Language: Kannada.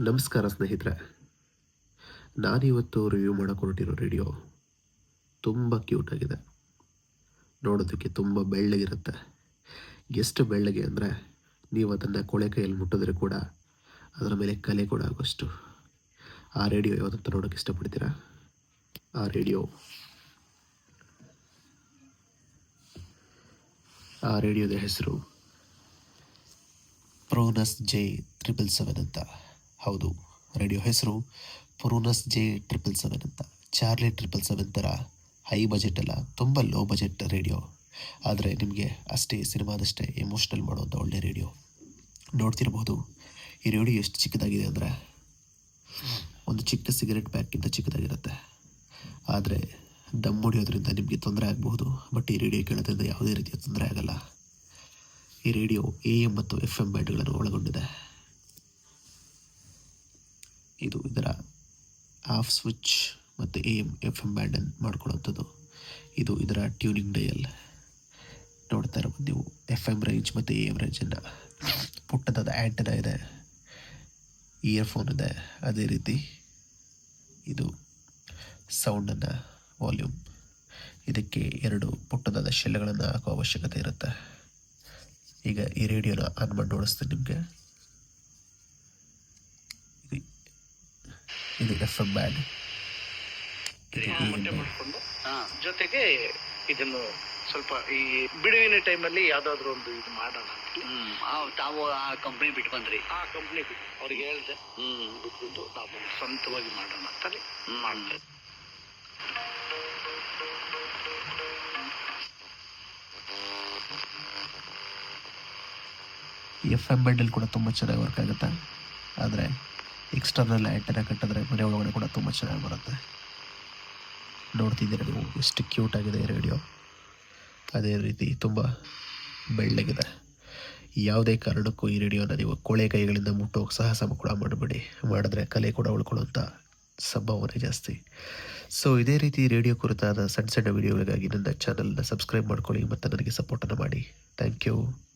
ನಮಸ್ಕಾರ ಸ್ನೇಹಿತರೆ. ನಾನಿವತ್ತು ರಿವ್ಯೂ ಹೊರಟಿರೋ ರೇಡಿಯೋ ತುಂಬ ಕ್ಯೂಟ್ ಆಗಿದೆ. ನೋಡೋದಕ್ಕೆ ತುಂಬ ಬೆಳ್ಳಗಿರುತ್ತೆ ಎಷ್ಟು ಬೆಳ್ಳಗೆ ಅಂದರೆ ನೀವು ಅದನ್ನು ಕೊಳೆ ಕೈಯಲ್ಲಿ ಮುಟ್ಟಿದ್ರೆ ಕೂಡ ಅದರ ಮೇಲೆ ಕಲೆ ಕೂಡ ಆಗೋಷ್ಟು. ಆ ರೇಡಿಯೋ ಯಾವುದಂತ ನೋಡೋಕ್ಕೆ ಇಷ್ಟಪಡ್ತೀರಾ? ಆ ರೇಡಿಯೋ ಆ ರೇಡಿಯೋದ ಹೆಸರು ಪ್ರೋನಸ್ ಜೆ ಟ್ರಿಪಲ್ ಸೆವೆನ್ ಅಂತ. ಹೌದು. ರೇಡಿಯೋ ಹೆಸರು ಪ್ರೋನಸ್ ಜೆ ಟ್ರಿಪಲ್ ಸೆವೆನ್ ಅಂತ. ಚಾರ್ಲಿ ಟ್ರಿಪಲ್ ಸೆವೆನ್ ಥರ ಹೈ ಬಜೆಟ್ ಅಲ್ಲ, ತುಂಬ ಲೋ ಬಜೆಟ್ ರೇಡಿಯೋ. ಆದರೆ ನಿಮಗೆ ಅಷ್ಟೇ ಸಿನಿಮಾದಷ್ಟೇ ಎಮೋಷ್ನಲ್ ಮಾಡುವಂಥ ಒಳ್ಳೆ ರೇಡಿಯೋ. ನೋಡ್ತಿರ್ಬೋದು. ಈ ರೇಡಿಯೋ ಎಷ್ಟು ಚಿಕ್ಕದಾಗಿದೆ ಅಂದರೆ ಒಂದು ಚಿಕ್ಕ ಸಿಗರೆಟ್ ಪ್ಯಾಕ್ಗಿಂತ ಚಿಕ್ಕದಾಗಿರುತ್ತೆ. ಆದರೆ ದಮ್ ಹೊಡಿಯೋದ್ರಿಂದ ನಿಮಗೆ ತೊಂದರೆ ಆಗಬಹುದು. ಬಟ್ ಈ ರೇಡಿಯೋ ಕೇಳೋದ್ರಿಂದ ಯಾವುದೇ ರೀತಿಯ ತೊಂದರೆ ಆಗಲ್ಲ. ಈ ರೇಡಿಯೋ ಎ ಎಂ ಮತ್ತು ಎಫ್ ಎಂ ಬ್ಯಾಂಡ್ಗಳನ್ನು ಒಳಗೊಂಡಿದೆ. ಇದು ಇದರ ಆಫ್ ಸ್ವಿಚ್ ಮತ್ತು ಎ ಎಂ ಎಫ್ ಎಂ ಬ್ಯಾಂಡನ್ ಮಾಡ್ಕೊಳ್ಳೋಂಥದ್ದು ಇದು ಇದರ ಟ್ಯೂನಿಂಗ್ ಡಯಲ್ ನೋಡ್ತಾ ಇರ್ಬೋದು ನೀವು ಎಫ್ ಎಂ ರೇಂಜ್ ಮತ್ತು ಎ ಎಂ ರೇಂಜನ್ನು ಪುಟ್ಟದಾದ ಆ್ಯಂಟನ ಇದೆ. ಇಯರ್ಫೋನ್ ಇದೆ. ಅದೇ ರೀತಿ ಇದು ಸೌಂಡನ್ನು ವಾಲ್ಯೂಮ್ ಇದಕ್ಕೆ ಎರಡು ಪುಟ್ಟದಾದ ಶೆಲ್ಗಳನ್ನು ಹಾಕೋ ಅವಶ್ಯಕತೆ ಇರುತ್ತೆ. ಈಗ ಈ ರೇಡಿಯೋನ ಆನ್ ಮಾಡಿ ನೋಡಿಸ್ತೀನಿ ನಿಮಗೆ. ಇದು ಎಫ್ ಎಫ್ ಮಾಡಿಕೊಂಡು ಜೊತೆಗೆ ಇದನ್ನು ಸ್ವಲ್ಪ ಈ ಬಿಡುವಿನ ಟೈಮಲ್ಲಿ ಯಾವ್ದಾದ್ರು ಒಂದು ಇದು ಮಾಡೋಣ ಅಂತ. ತಾವು ಆ ಕಂಪ್ನಿ ಬಿಟ್ಟು ಬಂದ್ರಿ. ಆ ಕಂಪ್ನಿ ಬಿಟ್ಟು ಅವ್ರಿಗೆ ಹೇಳ್ದೆ. ಹ್ಮ್. ಬಿಟ್ಬಿಟ್ಟು ನಾವು ಸ್ವಂತವಾಗಿ ಮಾಡೋಣ ಅಂತೇಳಿ ಮಾಡ್ತಾರೆ ಎಫ್ ಎಫ್ ಎಂ ಅಲ್ಲಿ ಕೂಡ ತುಂಬಾ ಚೆನ್ನಾಗಿ ವರ್ಕ್ ಆಗುತ್ತೆ? ಆದರೆ ಎಕ್ಸ್ಟರ್ನಲ್ ಎಲ್ಲ ಕಟ್ಟಿದ್ರೆ ಮನೆ ಒಳಗಡೆ ಕೂಡ ತುಂಬ ಚೆನ್ನಾಗಿ ಬರುತ್ತೆ. ನೋಡ್ತಿದ್ದೀರ ನೀವು? ಎಷ್ಟು ಕ್ಯೂಟ್ ಆಗಿದೆ ರೇಡಿಯೋ ಅದೇ ರೀತಿ ತುಂಬ ಬೆಳ್ಳಗಿದೆ ಯಾವುದೇ ಕಾರಣಕ್ಕೂ ಈ ರೇಡಿಯೋನ ನೀವು ಕೊಳೆ ಕೈಗಳಿಂದ ಮುಟ್ಟೋಕೆ ಸಾಹಸ ಕೂಡ ಮಾಡಬೇಡಿ. ಮಾಡಿದ್ರೆ ಕಲೆ ಕೂಡ ಉಳ್ಕೊಳ್ಳುವಂಥ ಸಂಭಾವನೆ ಜಾಸ್ತಿ. ಸೊ ಇದೇ ರೀತಿ ರೇಡಿಯೋ ಕುರಿತಾದ ಸಣ್ಣ ಸಣ್ಣ ವೀಡಿಯೋಗಳಿಗಾಗಿ ನನ್ನ ಚಾನಲ್ನ ಸಬ್ಸ್ಕ್ರೈಬ್ ಮಾಡ್ಕೊಳ್ಳಿ ಮತ್ತು ನನಗೆ ಸಪೋರ್ಟನ್ನು ಮಾಡಿ. Thank you